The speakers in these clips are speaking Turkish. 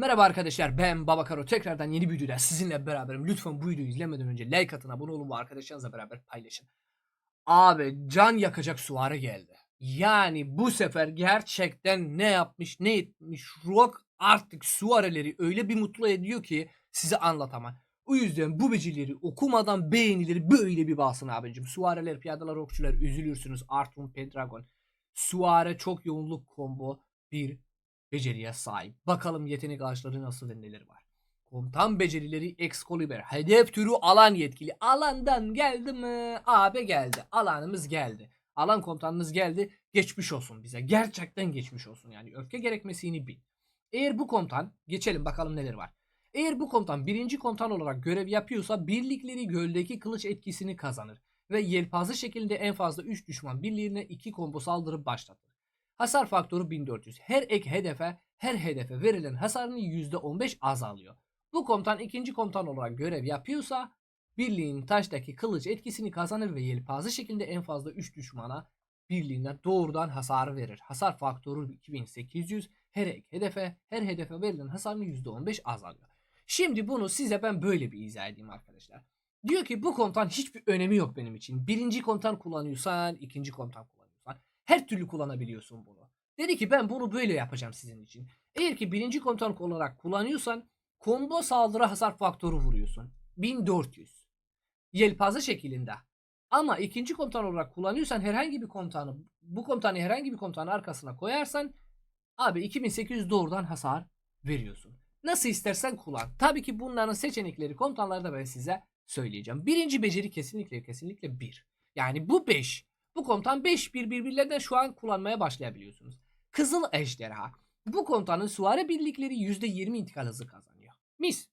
Merhaba arkadaşlar ben Babakaro tekrardan yeni bir videoda sizinle beraberim. Lütfen bu videoyu izlemeden önce like atın abone olun ve arkadaşlarınızla beraber paylaşın. Abi can yakacak suare geldi. Yani bu sefer gerçekten ne yapmış ne etmiş Rock artık suareleri öyle bir mutlu ediyor ki size anlatamam. O yüzden bu becerileri okumadan beğenileri böyle bir basın abicim. Suareler, piyadeler, okçular üzülürsünüz. Artun, Pendragon. Suare çok yoğunluk combo bir beceriye sahip. Bakalım yetenek ağaçları nasıl ve neler var. Komutan becerileri Excalibur. Hedef türü alan yetkili. Alandan geldi mi? Abi geldi. Alanımız geldi. Alan komutanımız geldi. Geçmiş olsun bize. Gerçekten geçmiş olsun. Yani öfke gerekmesini bil. Eğer bu komutan geçelim bakalım neler var. Eğer bu komutan birinci komutan olarak görev yapıyorsa birlikleri göldeki kılıç etkisini kazanır ve yelpaze şeklinde en fazla 3 düşman birliğine 2 combo saldırı başlatır. Hasar faktörü 1400. Her ek hedefe her hedefe verilen hasarın %15 azalıyor. Bu komutan ikinci komutan olarak görev yapıyorsa birliğin taştaki kılıç etkisini kazanır ve yelpaze şekilde en fazla 3 düşmana birliğine doğrudan hasar verir. Hasar faktörü 2800. Her ek hedefe her hedefe verilen hasarın %15 azalıyor. Şimdi bunu size ben böyle bir izah edeyim arkadaşlar. Diyor ki bu komutan hiçbir önemi yok benim için. Birinci komutan kullanıyorsan, ikinci komutan kullanıyorsan her türlü kullanabiliyorsun bunu. Dedi ki ben bunu böyle yapacağım sizin için. Eğer ki birinci komutan olarak kullanıyorsan combo saldırı hasar faktörü vuruyorsun. 1400. Yelpaze şeklinde. Ama ikinci komutan olarak kullanıyorsan herhangi bir komutanı bu komutanı herhangi bir komutanın arkasına koyarsan abi 2800 doğrudan hasar veriyorsun. Nasıl istersen kullan. Tabii ki bunların seçenekleri komutanlarda ben size söyleyeceğim. Birinci beceri kesinlikle kesinlikle 1. Yani bu 5. Bu komutan 5 bir birbirlerine şu an kullanmaya başlayabiliyorsunuz. Kızıl Ejderha. Bu komutanın suare birlikleri %20 intikal hızı kazanıyor. Mis.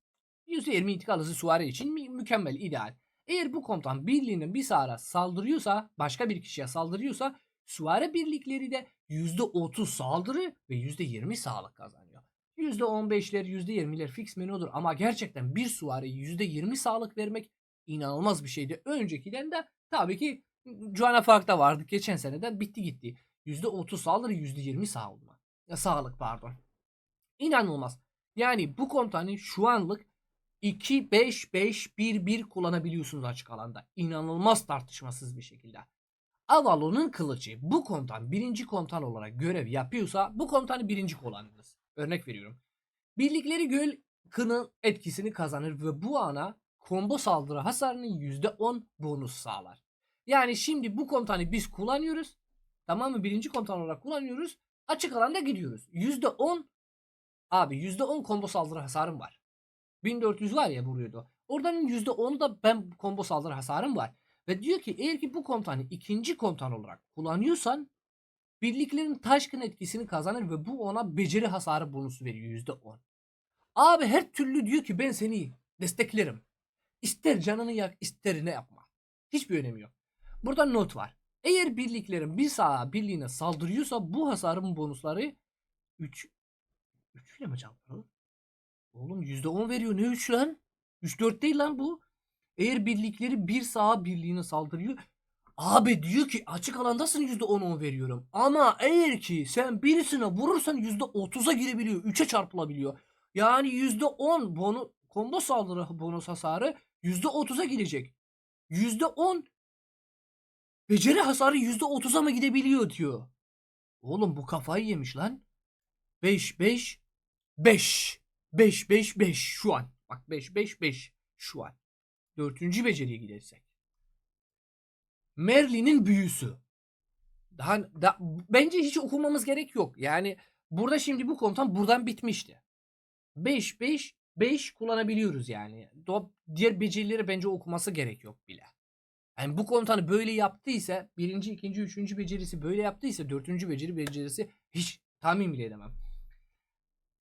%20 intikal hızı suare için mü- mükemmel, ideal. Eğer bu komutan birliğinin bir sağa saldırıyorsa, başka bir kişiye saldırıyorsa suare birlikleri de %30 saldırı ve %20 sağlık kazanıyor. %15'ler, %20'ler fix menüdür ama gerçekten bir suareye %20 sağlık vermek inanılmaz bir şeydi. Öncekiden de tabii ki Joanna Fark'ta vardı. Geçen seneden bitti gitti. %30 saldırı, %20 sağlık. Ya, sağlık pardon. İnanılmaz. Yani bu komutanı şu anlık 2-5-5-1-1 kullanabiliyorsunuz açık alanda. İnanılmaz tartışmasız bir şekilde. Avalon'un kılıcı bu komutan birinci komutan olarak görev yapıyorsa bu komutanı birinci kullanınız. Örnek veriyorum. Birlikleri göl kının etkisini kazanır ve bu ana combo saldırı hasarının %10 bonus sağlar. Yani şimdi bu komutanı biz kullanıyoruz. Tamam mı? Birinci komutan olarak kullanıyoruz. Açık alanda gidiyoruz. %10 abi %10 combo saldırı hasarım var. 1400 var ya vuruyordu. Oradan %10'u da ben combo saldırı hasarım var. Ve diyor ki eğer ki bu komutanı ikinci komutan olarak kullanıyorsan birliklerin taşkın etkisini kazanır ve bu ona beceri hasarı bonusu veriyor %10. Abi her türlü diyor ki ben seni desteklerim. İster canını yak ister ne yapma. Hiçbir önemi yok. Burada not var. Eğer birliklerin bir sağa birliğine saldırıyorsa bu hasarın bonusları 3 3 ile mi çarpılır? Oğlum %10 veriyor. Ne 3 lan? 3-4 değil lan bu. Eğer birlikleri bir sağa birliğine saldırıyor. Abi diyor ki açık alandasın %10-10 veriyorum. Ama eğer ki sen birisine vurursan %30'a girebiliyor. 3'e çarpılabiliyor. Yani %10 bonu, combo saldırı bonus hasarı %30'a gidecek. %10 beceri hasarı %30'a mı gidebiliyor diyor. Oğlum bu kafayı yemiş lan. 5 5 5 5 5 5 şu an. Bak 5 5 5 şu an. Dördüncü beceriye gidersek. Merlin'in büyüsü. Daha, da, bence hiç okumamız gerek yok. Yani burada şimdi bu komutan buradan bitmişti. 5 5 5 kullanabiliyoruz yani. Diğer becerileri bence okuması gerek yok bile. Yani bu komutanı böyle yaptıysa birinci, ikinci, üçüncü becerisi böyle yaptıysa dördüncü beceri becerisi hiç tahmin bile edemem.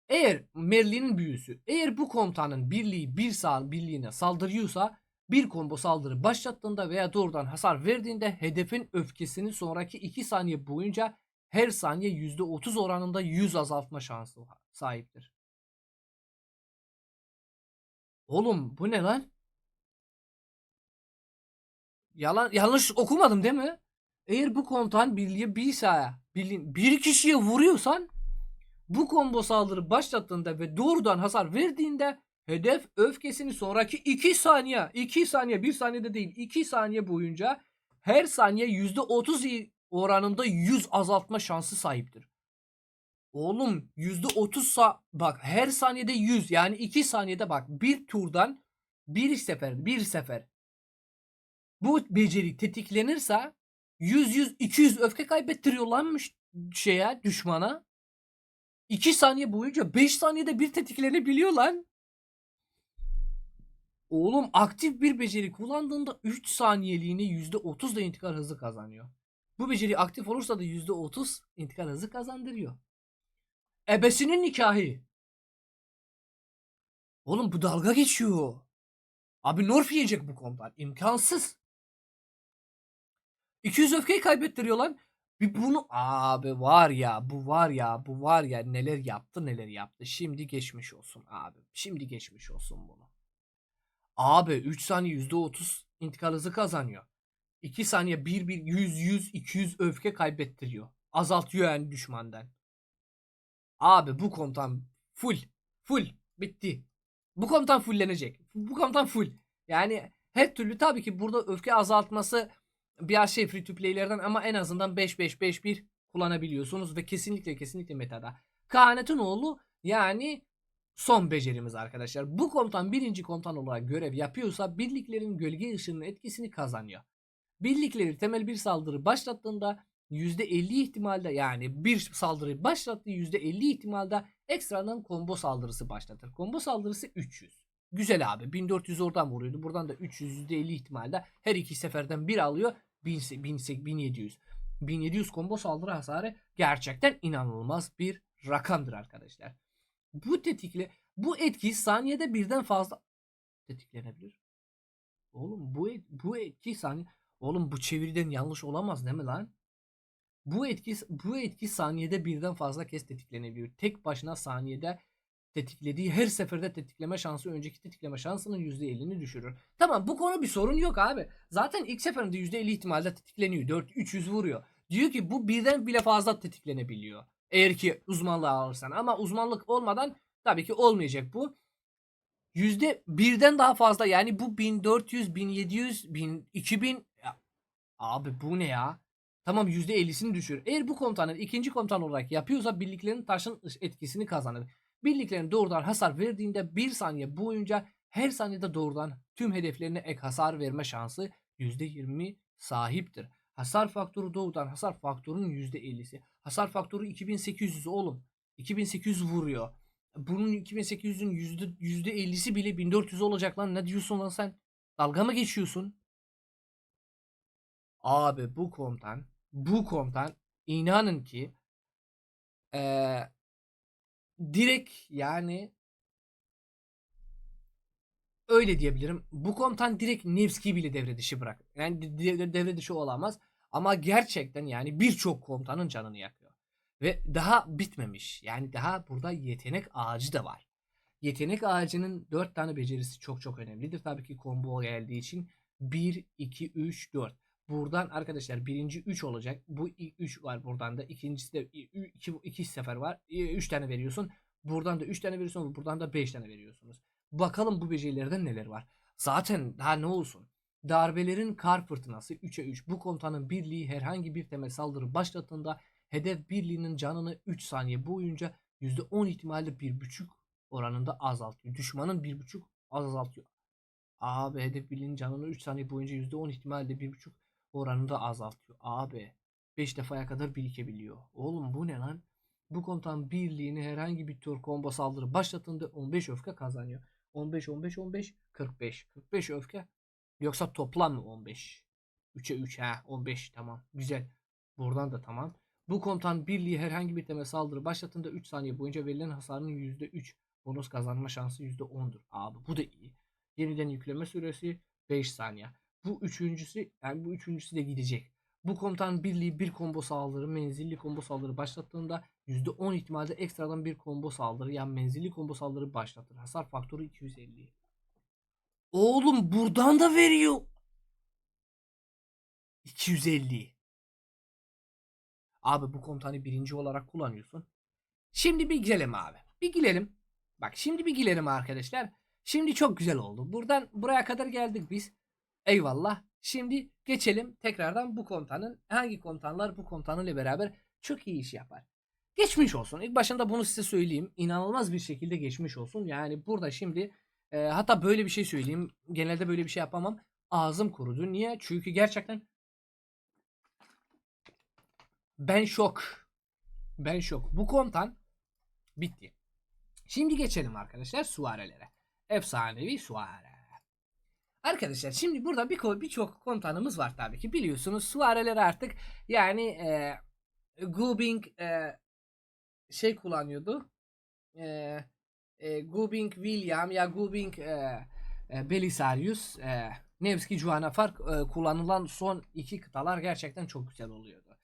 Eğer Merlin'in büyüsü eğer bu komutanın birliği bir sağ birliğine saldırıyorsa bir combo saldırı başlattığında veya doğrudan hasar verdiğinde hedefin öfkesini sonraki 2 saniye boyunca her saniye %30 oranında 100 azaltma şansı sahiptir. Oğlum bu ne lan? Yalan yanlış okumadım değil mi? Eğer bu komutan birliğe bir sağa birliğin, bir kişiye vuruyorsan Bu combo saldırı başlattığında ve doğrudan hasar verdiğinde hedef öfkesini sonraki 2 saniye, 2 saniye, 1 saniyede değil 2 saniye boyunca her saniye %30 oranında 100 azaltma şansı sahiptir. Oğlum %30 sa bak her saniyede 100 yani 2 saniyede bak bir turdan bir sefer bir sefer bu beceri tetiklenirse 100 100 200 öfke kaybettiriyor lanmış şeye düşmana. 2 saniye boyunca 5 saniyede bir tetiklenebiliyor lan. Oğlum aktif bir beceri kullandığında 3 saniyeliğine %30 da intikal hızı kazanıyor. Bu beceri aktif olursa da %30 intikal hızı kazandırıyor. Ebesinin nikahı. Oğlum bu dalga geçiyor. Abi Norf yiyecek bu komutan. İmkansız. 200 öfkeyi kaybettiriyor lan. Bir bunu abi var ya bu var ya bu var ya neler yaptı neler yaptı. Şimdi geçmiş olsun abi. Şimdi geçmiş olsun bunu. Abi 3 saniye %30 intikal hızı kazanıyor. 2 saniye 1 1 100 100 200 öfke kaybettiriyor. Azaltıyor yani düşmandan. Abi bu komutan full full bitti. Bu komutan fulllenecek. Bu komutan full. Yani her türlü tabii ki burada öfke azaltması biraz şey free to play'lerden ama en azından 5-5-5-1 kullanabiliyorsunuz ve kesinlikle kesinlikle metada. Kahanet'in oğlu yani son becerimiz arkadaşlar. Bu komutan birinci komutan olarak görev yapıyorsa birliklerin gölge ışığının etkisini kazanıyor. Birlikleri temel bir saldırı başlattığında %50 ihtimalde yani bir saldırıyı başlattığı %50 ihtimalde ekstradan combo saldırısı başlatır. Combo saldırısı 300. Güzel abi 1400 oradan vuruyordu. Buradan da 300 %50 ihtimalde her iki seferden bir alıyor. 1000, 1700. 1700 combo saldırı hasarı gerçekten inanılmaz bir rakamdır arkadaşlar. Bu tetikle bu etki saniyede birden fazla tetiklenebilir. Oğlum bu et, bu etki saniye Oğlum bu çeviriden yanlış olamaz değil mi lan? Bu etki bu etki saniyede birden fazla kez tetiklenebiliyor. Tek başına saniyede tetiklediği her seferde tetikleme şansı önceki tetikleme şansının %50'ni düşürür. Tamam bu konu bir sorun yok abi. Zaten ilk seferinde %50 ihtimalle tetikleniyor. 4 300 vuruyor. Diyor ki bu birden bile fazla tetiklenebiliyor. Eğer ki uzmanlığı alırsan ama uzmanlık olmadan tabii ki olmayacak bu. Yüzde birden daha fazla yani bu 1400, 1700, 1000, 2000 ya, abi bu ne ya? Tamam %50'sini düşür. Eğer bu komutanın ikinci komutan olarak yapıyorsa birliklerin taşın etkisini kazanır. Birliklerin doğrudan hasar verdiğinde bir saniye boyunca her saniyede doğrudan tüm hedeflerine ek hasar verme şansı %20 sahiptir. Hasar faktörü doğrudan hasar faktörünün %50'si. Hasar faktörü 2800 oğlum. 2800 vuruyor. Bunun 2800'ün %50'si bile 1400 olacak lan. Ne diyorsun lan sen? Dalga mı geçiyorsun? Abi bu komutan bu komutan inanın ki ee, direkt yani öyle diyebilirim. Bu komutan direkt Nevski bile devre dışı bırak. Yani devre dışı olamaz. Ama gerçekten yani birçok komutanın canını yakıyor. Ve daha bitmemiş. Yani daha burada yetenek ağacı da var. Yetenek ağacının 4 tane becerisi çok çok önemlidir. Tabii ki combo geldiği için 1, 2, 3, 4. Buradan arkadaşlar birinci 3 olacak. Bu 3 var buradan da. İkincisi de 2 2 sefer var. 3 tane veriyorsun. Buradan da 3 tane veriyorsun. Buradan da 5 tane veriyorsunuz. Bakalım bu becerilerden neler var. Zaten daha ne olsun. Darbelerin kar fırtınası 3'e 3. Bu komutanın birliği herhangi bir temel saldırı başlattığında hedef birliğinin canını 3 saniye boyunca %10 ihtimalle 1.5 oranında azaltıyor. Düşmanın 1.5 azaltıyor. Abi hedef birliğinin canını 3 saniye boyunca %10 ihtimalle 1.5 oranında azaltıyor. Abi 5 defaya kadar birikebiliyor. Oğlum bu ne lan? Bu komutan birliğini herhangi bir tür combo saldırı başlatında 15 öfke kazanıyor. 15 15 15 45. 45 öfke yoksa toplam mı 15? 3'e 3 ha 15 tamam güzel. Buradan da tamam. Bu komutan birliği herhangi bir temel saldırı başlatında 3 saniye boyunca verilen hasarın %3 bonus kazanma şansı %10'dur. Abi bu da iyi. Yeniden yükleme süresi 5 saniye. Bu üçüncüsü yani bu üçüncüsü de gidecek. Bu komutan birliği bir combo saldırı menzilli combo saldırı başlattığında %10 ihtimalle ekstradan bir combo saldırı yani menzilli combo saldırı başlatır. Hasar faktörü 250. Oğlum buradan da veriyor. 250. Abi bu komutanı birinci olarak kullanıyorsun. Şimdi bir girelim abi. Bir girelim. Bak şimdi bir girelim arkadaşlar. Şimdi çok güzel oldu. Buradan buraya kadar geldik biz. Eyvallah. Şimdi geçelim tekrardan bu komutanın hangi komutanlar bu komutanın ile beraber çok iyi iş yapar. Geçmiş olsun. İlk başında bunu size söyleyeyim. İnanılmaz bir şekilde geçmiş olsun. Yani burada şimdi e, hatta böyle bir şey söyleyeyim. Genelde böyle bir şey yapamam. Ağzım kurudu. Niye? Çünkü gerçekten ben şok. Ben şok. Bu komutan bitti. Şimdi geçelim arkadaşlar suarelere. Efsanevi suare. Arkadaşlar şimdi burada bir birçok komutanımız var tabii ki. Biliyorsunuz suareler artık yani e, Gubing e, şey kullanıyordu. E, e, Gubing William ya Gubing e, e, Belisarius e, Nevski Juanafar e, kullanılan son iki kıtalar gerçekten çok güzel oluyordu.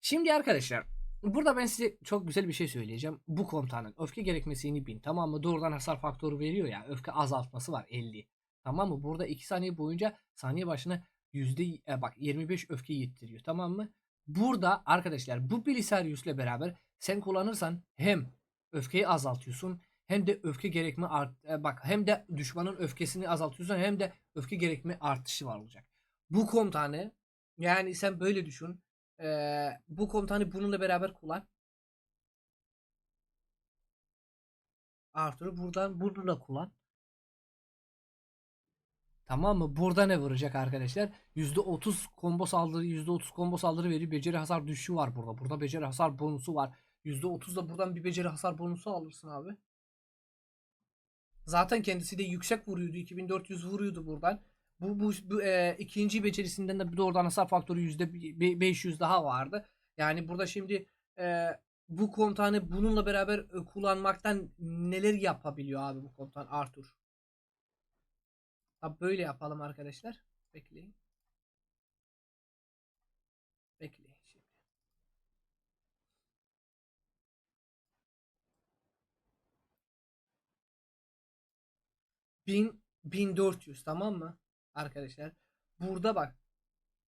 Şimdi arkadaşlar burada ben size çok güzel bir şey söyleyeceğim. Bu komutanın öfke gerekmesini bin tamam mı? Doğrudan hasar faktörü veriyor ya. Öfke azaltması var 50. Tamam mı? Burada 2 saniye boyunca saniye başına yüzde e, bak 25 öfke yettiriyor. Tamam mı? Burada arkadaşlar bu Belisarius'la beraber sen kullanırsan hem öfkeyi azaltıyorsun hem de öfke gerekme art e, bak hem de düşmanın öfkesini azaltıyorsun hem de öfke gerekme artışı var olacak. Bu komutanı yani sen böyle düşün. Ee, bu komutanı bununla beraber kullan. Arthur'u buradan bununla kullan. Tamam mı? Burada ne vuracak arkadaşlar? %30 combo saldırı, %30 combo saldırı veriyor. Beceri hasar düşüşü var burada. Burada beceri hasar bonusu var. %30 da buradan bir beceri hasar bonusu alırsın abi. Zaten kendisi de yüksek vuruyordu. 2400 vuruyordu buradan. Bu, bu, bu e, ikinci becerisinden de bir doğrudan hasar faktörü %500 daha vardı. Yani burada şimdi e, bu komutanı bununla beraber kullanmaktan neler yapabiliyor abi bu komutan Arthur. Abi böyle yapalım arkadaşlar. Bekleyin. Bekleyin şimdi. Bin, 1400 tamam mı? Arkadaşlar. Burada bak.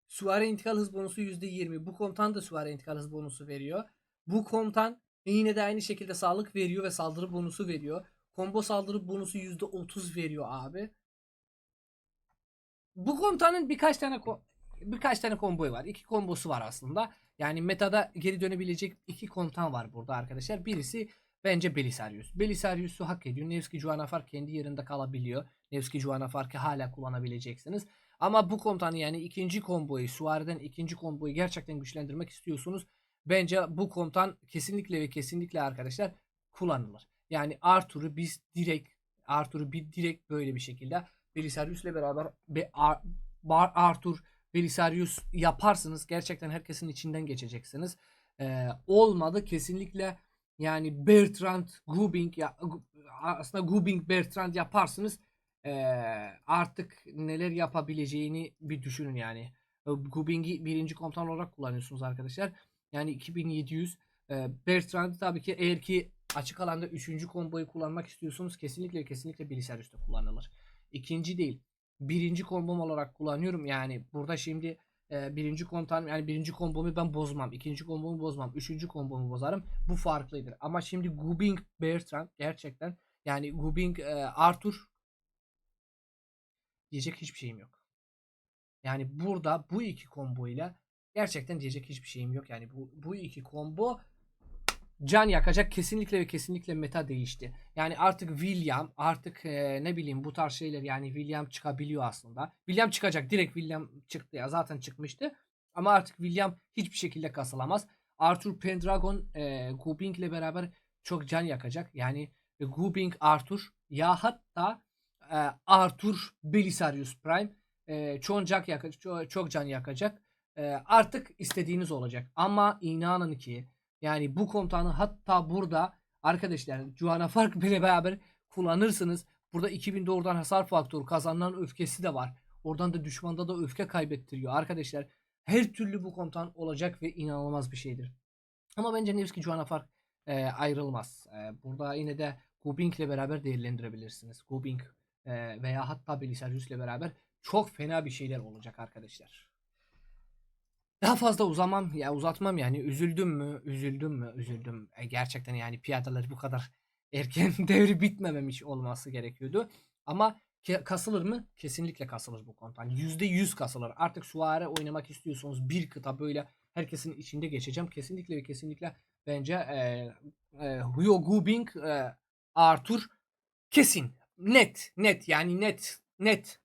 Süvari intikal hız bonusu %20. Bu komutan da süvari intikal hız bonusu veriyor. Bu komutan yine de aynı şekilde sağlık veriyor ve saldırı bonusu veriyor. Combo saldırı bonusu %30 veriyor abi. Bu komutanın birkaç tane birkaç tane komboyu var. İki kombosu var aslında. Yani metada geri dönebilecek iki komutan var burada arkadaşlar. Birisi bence Belisarius. Belisarius'u hak ediyor. Nevski Juanafar kendi yerinde kalabiliyor. Nevski Juanafar'ı hala kullanabileceksiniz. Ama bu komutanı yani ikinci komboyu, Suari'den ikinci komboyu gerçekten güçlendirmek istiyorsunuz. Bence bu komutan kesinlikle ve kesinlikle arkadaşlar kullanılır. Yani Arthur'u biz direkt Arthur'u bir direkt böyle bir şekilde Belisarius ile beraber be, Ar, Bar, Arthur Belisarius yaparsınız. Gerçekten herkesin içinden geçeceksiniz. Ee, olmadı kesinlikle yani Bertrand Gubing ya aslında Gubing Bertrand yaparsınız. Ee, artık neler yapabileceğini bir düşünün yani. Gubing'i birinci komutan olarak kullanıyorsunuz arkadaşlar. Yani 2700 e, Bertrand tabii ki eğer ki açık alanda 3. komboyu kullanmak istiyorsunuz kesinlikle kesinlikle Belisarius'ta kullanılır. İkinci değil. Birinci kombom olarak kullanıyorum. Yani burada şimdi e, birinci komutan yani birinci kombomu ben bozmam. ikinci kombomu bozmam. Üçüncü kombomu bozarım. Bu farklıdır. Ama şimdi Gubing Bertrand gerçekten yani Gubing e, Arthur diyecek hiçbir şeyim yok. Yani burada bu iki komboyla gerçekten diyecek hiçbir şeyim yok. Yani bu, bu iki combo can yakacak kesinlikle ve kesinlikle meta değişti. Yani artık William artık e, ne bileyim bu tarz şeyler yani William çıkabiliyor aslında. William çıkacak direkt William çıktı ya zaten çıkmıştı. Ama artık William hiçbir şekilde kasılamaz. Arthur Pendragon e, Gubing ile beraber çok can yakacak. Yani e, Gubing Arthur ya hatta e, Arthur Belisarius Prime e, çok, can yakacak, çok, çok can yakacak. E, artık istediğiniz olacak. Ama inanın ki yani bu komutanı hatta burada arkadaşlar Juana Fark bile beraber kullanırsınız. Burada 2000 doğrudan hasar faktörü kazanılan öfkesi de var. Oradan da düşmanda da öfke kaybettiriyor. Arkadaşlar her türlü bu komutan olacak ve inanılmaz bir şeydir. Ama bence Nevski Juana Fark e, ayrılmaz. E, burada yine de Gubing ile beraber değerlendirebilirsiniz. Gubing e, veya hatta Belisarius ile beraber çok fena bir şeyler olacak arkadaşlar. Daha fazla uzamam ya uzatmam yani. Üzüldüm mü? Üzüldüm mü? Üzüldüm. E, gerçekten yani piyadeler bu kadar erken devri bitmememiş olması gerekiyordu. Ama kasılır mı? Kesinlikle kasılır bu konudan yüzde yüz kasılır. Artık suare oynamak istiyorsanız bir kıta böyle herkesin içinde geçeceğim. Kesinlikle ve kesinlikle bence e, e, Hugo Gubing e, Arthur kesin. Net net yani net net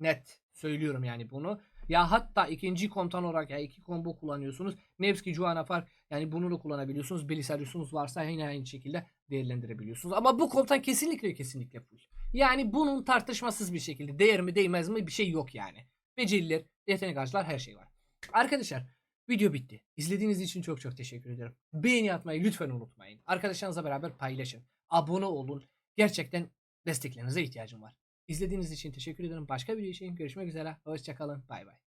net söylüyorum yani bunu ya hatta ikinci komutan olarak ya iki combo kullanıyorsunuz. Nevski, Juanafar yani bunu da kullanabiliyorsunuz. Belisarius'unuz varsa yine aynı şekilde değerlendirebiliyorsunuz. Ama bu komutan kesinlikle kesinlikle full. Yani bunun tartışmasız bir şekilde değer mi değmez mi bir şey yok yani. Beceriler, yetenek harçlar her şey var. Arkadaşlar video bitti. İzlediğiniz için çok çok teşekkür ederim. Beğeni atmayı lütfen unutmayın. Arkadaşlarınızla beraber paylaşın. Abone olun. Gerçekten desteklerinize ihtiyacım var. İzlediğiniz için teşekkür ederim. Başka bir şey için görüşmek üzere. Hoşçakalın. Bay bay.